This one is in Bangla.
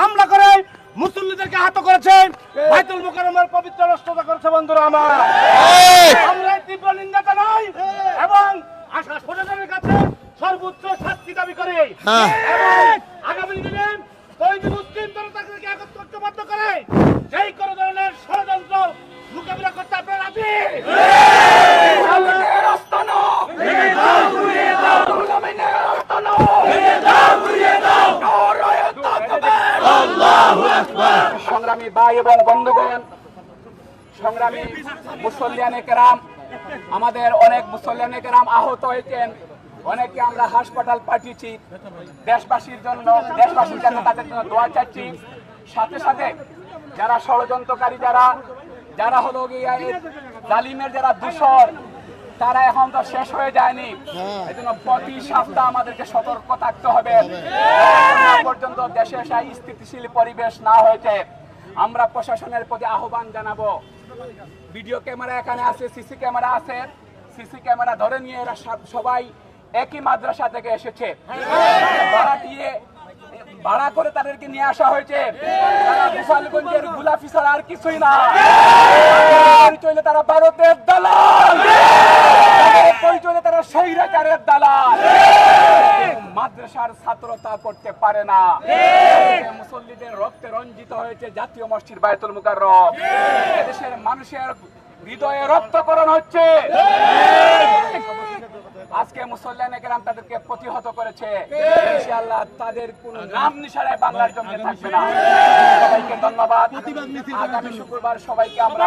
হামলা করে মুসল্লিদেরকে আহত করেছে বাইতুল মোকাররমের পবিত্র রাষ্ট্রতা করেছে বন্ধুরা আমার আমরা কাছে সর্বোচ্চ শাস্তি দাবি করে সংগ্রামী ভাই এবং বন্ধুগণ, সংগ্রামী মুসল্লিয়ানে আমাদের অনেক মুসল্লিয়ানে কেরাম আহত হয়েছেন। অনেকে আমরা হাসপাতাল পাঠিয়েছি। দেশবাসীর জন্য দেশবাসীর জন্য তাদের জন্য দোয়া চাচ্ছি। সাথে সাথে যারা ষড়যন্ত্রকারী, যারা যারা হলো গিয়ে জালিমের যারা দূষর তারা এখন তো শেষ হয়ে যায়নি। এই জন্য প্রতি সপ্তাহ আমাদেরকে সতর্ক থাকতে হবে। পর্যন্ত দেশে সেই স্থিতিশীল পরিবেশ না হয়েছে। আমরা প্রশাসনের প্রতি আহ্বান জানাব। ভিডিও ক্যামেরা এখানে আছে সিসি ক্যামেরা আছে। সিসি ক্যামেরা ধরে নিয়ে এরা সবাই একই মাদ্রাসা থেকে এসেছে। ভাড়া দিয়ে ভাড়া করে তাদেরকে নিয়ে আসা হয়েছে। তারা বিশালগঞ্জের গুলাফি ছাড়া আর কিছুই না। পরিচয় তারা ভারতের দালাল। তারা স্বৈরাচারের দালাল। মাদ্রাসার ছাত্র তা করতে পারে না। মুসল্লিদের রক্তে রঞ্জিত হয়েছে জাতীয় মসজিদ বায়তুল মুকাররম। এদেশের মানুষের হৃদয়ে রক্তকরণ হচ্ছে। আজকে মুসল্লান একরাম তাদেরকে প্রতিহত করেছে। ইনশাআল্লাহ তাদের কোন নাম নিশানায় বাংলার জমিনে থাকবে না। সবাইকে ধন্যবাদ। আগামী শুক্রবার সবাইকে আমরা